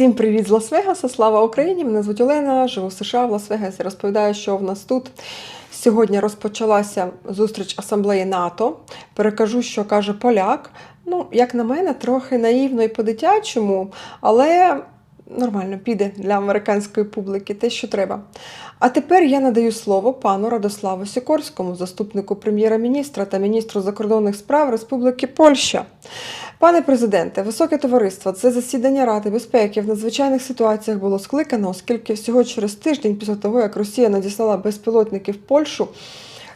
Всім привіт з Лас-Вегаса! Слава Україні! Мене звуть Олена, живу в США в Лас-Вегасі. Розповідаю, що в нас тут. Сьогодні розпочалася зустріч асамблеї НАТО. Перекажу, що каже поляк. Ну, як на мене, трохи наївно і по-дитячому, але нормально піде для американської публіки те, що треба. А тепер я надаю слово пану Радославу Сікорському, заступнику прем'єра-міністра та міністру закордонних справ Республіки Польща. Пане президенте, високе товариство, це засідання Ради безпеки. В надзвичайних ситуаціях було скликано, оскільки всього через тиждень після того, як Росія надіслала безпілотники в Польщу,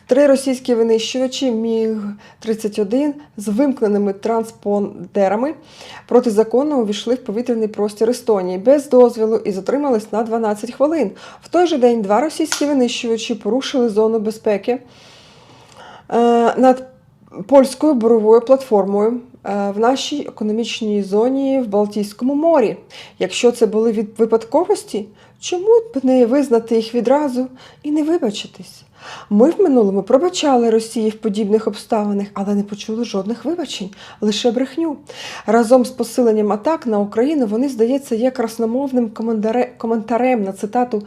три російські винищувачі Міг-31 з вимкненими транспондерами протизаконно увійшли в повітряний простір Естонії. Без дозволу і затримались на 12 хвилин. В той же день два російські винищувачі порушили зону безпеки е, над польською буровою платформою в нашій економічній зоні в Балтійському морі. Якщо це були від випадковості, чому б не визнати їх відразу і не вибачитись? Ми в минулому пробачали Росії в подібних обставинах, але не почули жодних вибачень, лише брехню. Разом з посиленням атак на Україну вони, здається, є красномовним коментарем на цитату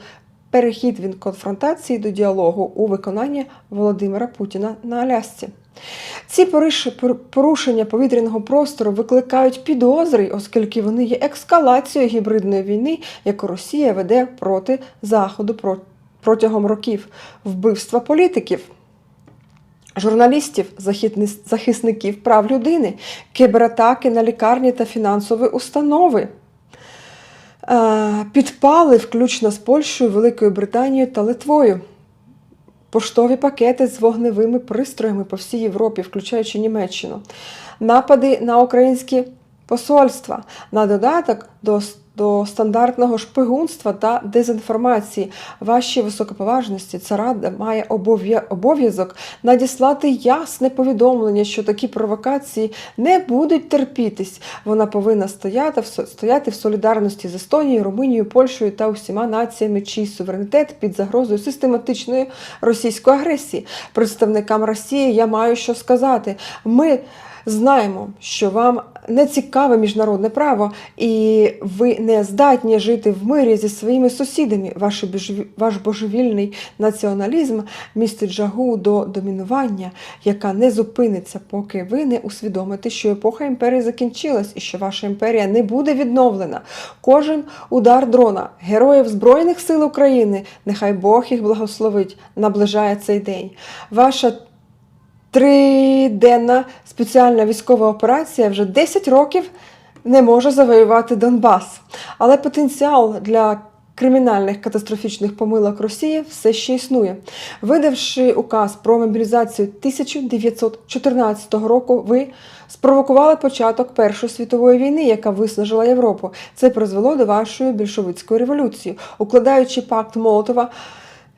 Перехід від конфронтації до діалогу у виконанні Володимира Путіна на Алясці. Ці порушення повітряного простору викликають підозри, оскільки вони є ескалацією гібридної війни, яку Росія веде проти Заходу протягом років, вбивства політиків. Журналістів, захисників прав людини, кібератаки на лікарні та фінансові установи, Е, підпали, включно з Польщею, Великою Британією та Литвою. Поштові пакети з вогневими пристроями по всій Європі, включаючи Німеччину, напади на українські посольства, на додаток до, до стандартного шпигунства та дезінформації. Ваші високоповажності ця рада має обов'я- обов'язок надіслати ясне повідомлення, що такі провокації не будуть терпітись. Вона повинна стояти в, стояти в солідарності з Естонією, Румунією, Польщею та усіма націями, чий суверенітет під загрозою систематичної російської агресії. Представникам Росії я маю що сказати. Ми знаємо, що вам не цікаве міжнародне право, і ви не здатні жити в мирі зі своїми сусідами. Ваш, ваш божевільний націоналізм містить жагу до домінування, яка не зупиниться, поки ви не усвідомите, що епоха імперії закінчилась і що ваша імперія не буде відновлена. Кожен удар дрона героїв Збройних сил України, нехай Бог їх благословить, наближає цей день. Ваша Триденна спеціальна військова операція вже 10 років не може завоювати Донбас. Але потенціал для кримінальних катастрофічних помилок Росії все ще існує. Видавши указ про мобілізацію 1914 року, ви спровокували початок Першої світової війни, яка виснажила Європу. Це призвело до вашої більшовицької революції, укладаючи пакт Молотова.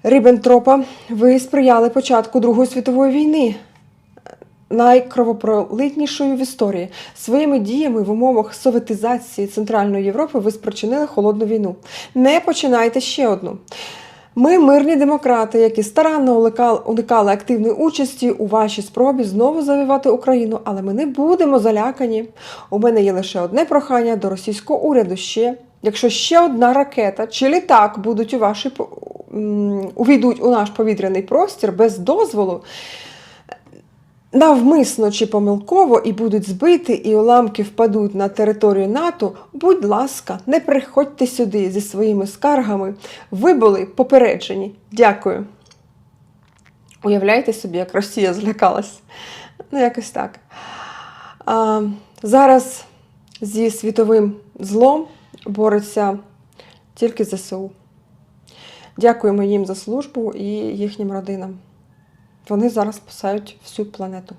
Ріббентропа, ви сприяли початку Другої світової війни, найкровопролитнішою в історії. Своїми діями в умовах советизації Центральної Європи ви спричинили холодну війну. Не починайте ще одну. Ми мирні демократи, які старанно уникали, активної участі у вашій спробі знову завоювати Україну, але ми не будемо залякані. У мене є лише одне прохання до російського уряду ще. Якщо ще одна ракета чи літак будуть у вашій увійдуть у наш повітряний простір без дозволу, навмисно чи помилково і будуть збиті, і уламки впадуть на територію НАТО, будь ласка, не приходьте сюди зі своїми скаргами. Ви були попереджені. Дякую. Уявляєте собі, як Росія злякалась? Ну, якось так. А, зараз зі світовим злом бореться тільки ЗСУ. Дякуємо їм за службу і їхнім родинам. Вони зараз спасають всю планету.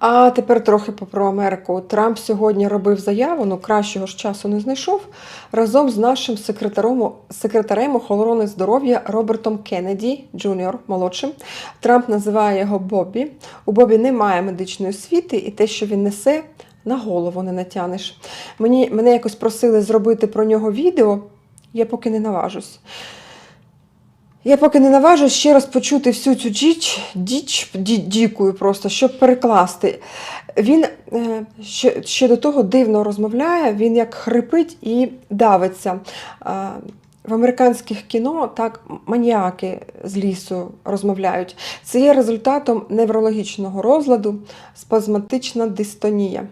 А тепер трохи про Америку. Трамп сьогодні робив заяву, ну кращого ж часу не знайшов, разом з нашим секретарем, секретарем охорони здоров'я Робертом Кеннеді, Джуніор, молодшим. Трамп називає його Бобі. У Бобі немає медичної освіти, і те, що він несе, на голову не натянеш. Мені, мене якось просили зробити про нього відео, я поки не наважусь. Я поки не наважусь ще раз почути всю цю діч, діч ді, дікую просто, щоб перекласти. Він е, ще, ще до того дивно розмовляє, він як хрипить і давиться. В американських кіно так маніяки з лісу розмовляють. Це є результатом неврологічного розладу, спазматична дистонія.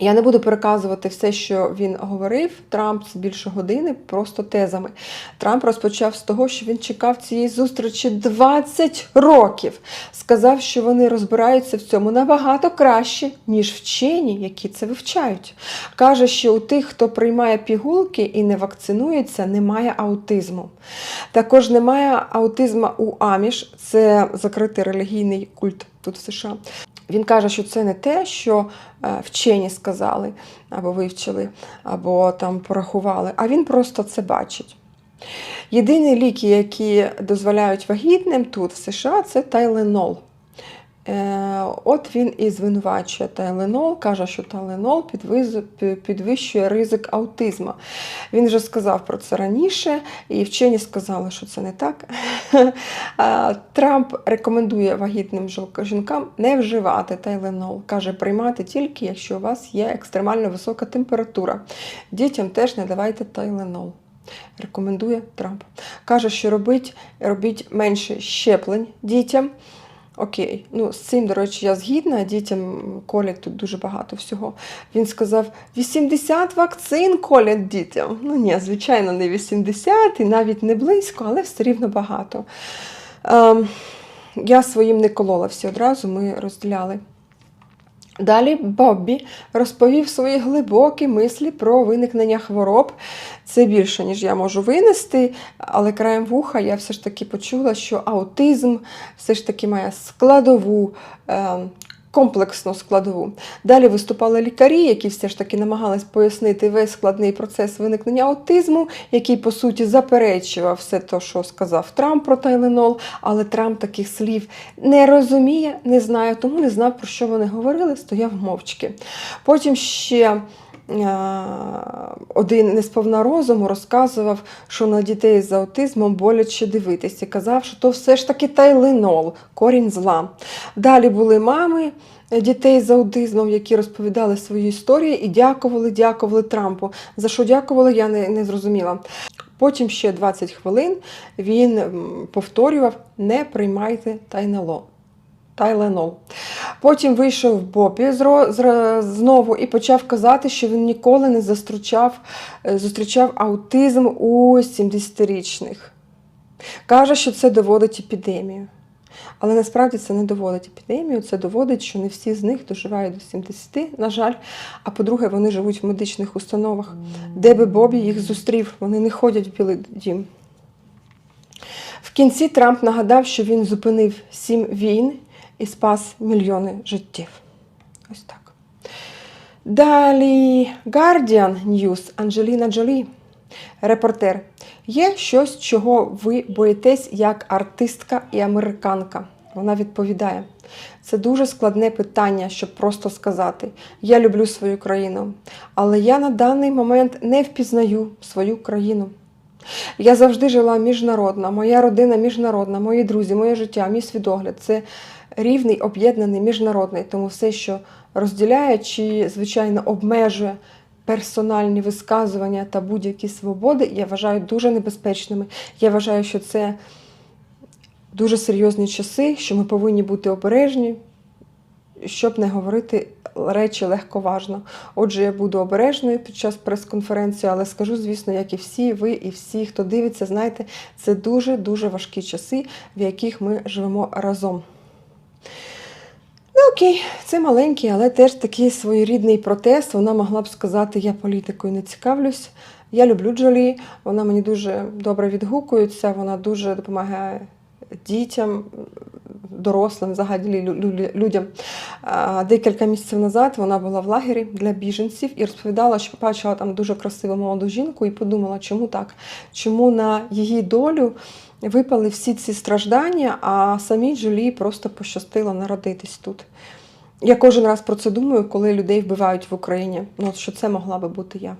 Я не буду переказувати все, що він говорив. Трамп з більше години, просто тезами. Трамп розпочав з того, що він чекав цієї зустрічі 20 років. Сказав, що вони розбираються в цьому набагато краще, ніж вчені, які це вивчають. Каже, що у тих, хто приймає пігулки і не вакцинується, немає аутизму. Також немає аутизму у Аміш, це закритий релігійний культ тут в США. Він каже, що це не те, що е, вчені сказали, або вивчили, або там порахували, а він просто це бачить. Єдині ліки, які дозволяють вагітним тут, в США, це тайленол. Е, От він і звинувачує тайленол, каже, що тайленол підвищує ризик аутизму. Він вже сказав про це раніше, і вчені сказали, що це не так. Трамп рекомендує вагітним жінкам не вживати тайленол. Каже, приймати тільки, якщо у вас є екстремально висока температура. Дітям теж не давайте тайленол. Рекомендує Трамп. Каже, що робить, робіть менше щеплень дітям. Окей, ну з цим, до речі, я згідна. Дітям колять тут дуже багато всього. Він сказав: 80 вакцин колять дітям. Ну ні, звичайно, не 80 і навіть не близько, але все рівно багато. Ем, я своїм не колола всі одразу, ми розділяли. Далі Боббі розповів свої глибокі мислі про виникнення хвороб. Це більше, ніж я можу винести, але краєм вуха я все ж таки почула, що аутизм все ж таки має складову. Е, Комплексну складову. Далі виступали лікарі, які все ж таки намагались пояснити весь складний процес виникнення аутизму, який по суті заперечував все те, що сказав Трамп про Тайленол, але Трамп таких слів не розуміє, не знає, тому не знав, про що вони говорили, стояв мовчки. Потім ще один несповна розуму розказував, що на дітей з аутизмом боляче дивитися. Казав, що то все ж таки тайленол, корінь зла. Далі були мами дітей з аутизмом, які розповідали свої історії і дякували, дякували Трампу. За що дякували, я не, не зрозуміла. Потім ще 20 хвилин він повторював: не приймайте тайнело. Тайленол. Потім вийшов Бобі знову і почав казати, що він ніколи не зустрічав, е, зустрічав аутизм у 70-річних. Каже, що це доводить епідемію. Але насправді це не доводить епідемію, це доводить, що не всі з них доживають до 70, на жаль. А по-друге, вони живуть в медичних установах, де би Бобі їх зустрів. Вони не ходять в Білий дім. В кінці Трамп нагадав, що він зупинив сім війн і спас мільйони життів. Ось так. Далі Guardian News Анджеліна Джолі. Репортер. Є щось, чого ви боїтесь як артистка і американка. Вона відповідає. Це дуже складне питання, щоб просто сказати: Я люблю свою країну, але я на даний момент не впізнаю свою країну. Я завжди жила міжнародна, моя родина міжнародна, мої друзі, моє життя, мій свідогляд це рівний, об'єднаний, міжнародний. Тому все, що розділяє чи, звичайно, обмежує персональні висказування та будь-які свободи, я вважаю дуже небезпечними. Я вважаю, що це дуже серйозні часи, що ми повинні бути обережні, щоб не говорити речі легковажно. Отже, я буду обережною під час прес-конференції, але скажу, звісно, як і всі, ви і всі, хто дивиться, знаєте, це дуже-дуже важкі часи, в яких ми живемо разом. Окей, це маленький, але теж такий своєрідний протест. Вона могла б сказати, я політикою не цікавлюсь. Я люблю Джолі, вона мені дуже добре відгукується, вона дуже допомагає дітям, дорослим, взагалі лю- лю- людям. Декілька місяців назад вона була в лагері для біженців і розповідала, що побачила там дуже красиву молоду жінку і подумала, чому так? Чому на її долю випали всі ці страждання, а самій Джулі просто пощастило народитись тут. Я кожен раз про це думаю, коли людей вбивають в Україні. Ну, що це могла би бути я.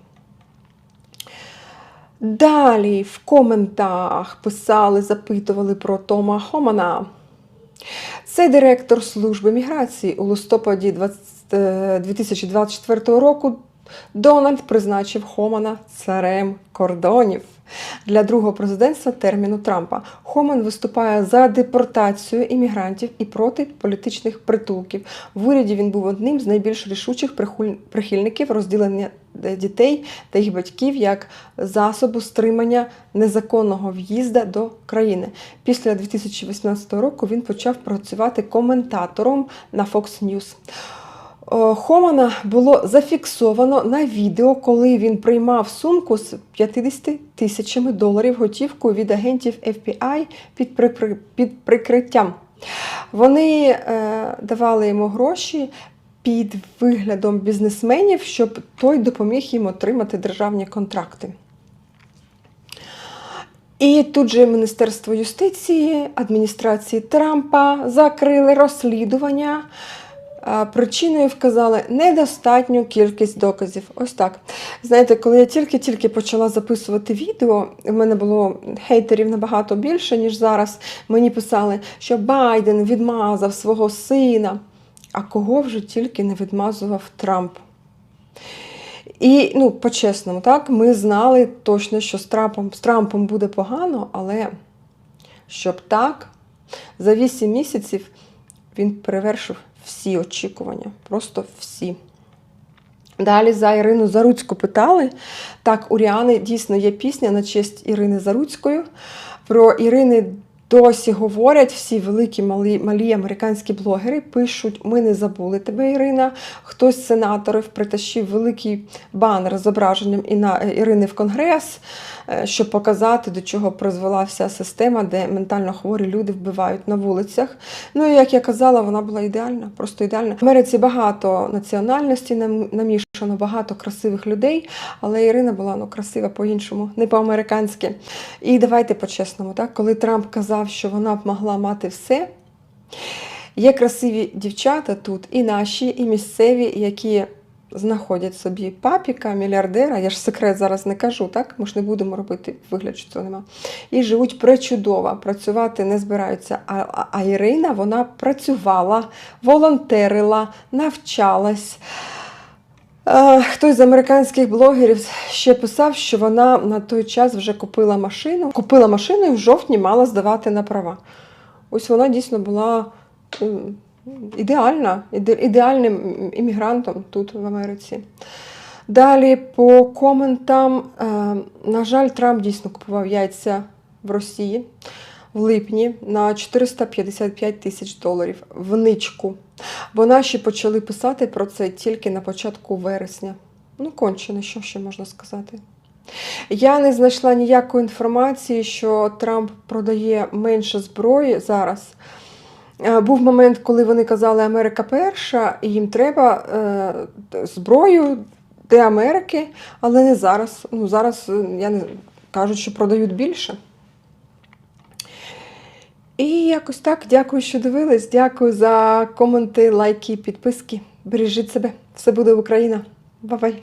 Далі в коментах писали, запитували про Тома Хомана. Це директор служби міграції у листопаді 20 е, 2024 року. Дональд призначив Хомана царем кордонів для другого президентства терміну Трампа. Хоман виступає за депортацію іммігрантів і проти політичних притулків. В уряді він був одним з найбільш рішучих прихильників розділення е, дітей та їх батьків як засобу стримання незаконного в'їзду до країни. Після 2018 року він почав працювати коментатором на Fox News. Е, Хомана було зафіксовано на відео, коли він приймав сумку з 50 тисячами доларів готівкою від агентів FBI під прикриттям. Вони е, давали йому гроші під виглядом бізнесменів, щоб той допоміг їм отримати державні контракти. І тут же Міністерство юстиції, адміністрації Трампа закрили розслідування. Причиною вказали недостатню кількість доказів. Ось так. Знаєте, коли я тільки-тільки почала записувати відео, в мене було хейтерів набагато більше, ніж зараз. Мені писали, що Байден відмазав свого сина. А кого вже тільки не відмазував Трамп. І, ну, по-чесному, так, ми знали точно, що з Трампом, з Трампом буде погано, але щоб так, за 8 місяців він перевершив всі очікування. Просто всі. Далі за Ірину Заруцьку питали. Так, у Ріани дійсно є пісня на честь Ірини Заруцької. Про Ірини досі говорять всі великі малі, малі американські блогери. Пишуть: ми не забули тебе, Ірина. Хтось з сенаторів притащив великий банер з зображенням Ірини в Конгрес, е, щоб показати, до чого призвела вся система, де ментально хворі люди вбивають на вулицях. Ну і як я казала, вона була ідеальна, просто ідеальна. В Америці багато національностей нам- намішано, багато красивих людей, але Ірина була ну, красива по-іншому, не по-американськи. І давайте по-чесному, так? коли Трамп казав, що вона б могла мати все. Є красиві дівчата тут, і наші, і місцеві, які знаходять собі папіка, мільярдера. Я ж секрет зараз не кажу, так? Ми ж не будемо робити вигляд, що цього нема. І живуть пречудово, працювати не збираються. А, а, а Ірина вона працювала, волонтерила, навчалась. Е, Хтось з американських блогерів ще писав, що вона на той час вже купила машину. Купила машину і в жовтні мала здавати на права. Ось вона дійсно була ідеальна, іде- ідеальним іммігрантом тут в Америці. Далі по коментам, е, на жаль, Трамп дійсно купував яйця в Росії в липні на 455 тисяч доларів в ничку. Бо наші почали писати про це тільки на початку вересня. Ну, кончено, що ще можна сказати. Я не знайшла ніякої інформації, що Трамп продає менше зброї зараз. Е, Був момент, коли вони казали Америка перша, і їм треба е, зброю для Америки, але не зараз. Ну, зараз е, я не кажуть, що продають більше. І якось так. Дякую, що дивились. Дякую за коменти, лайки, підписки. Бережіть себе. Все буде Україна. Бай-бай.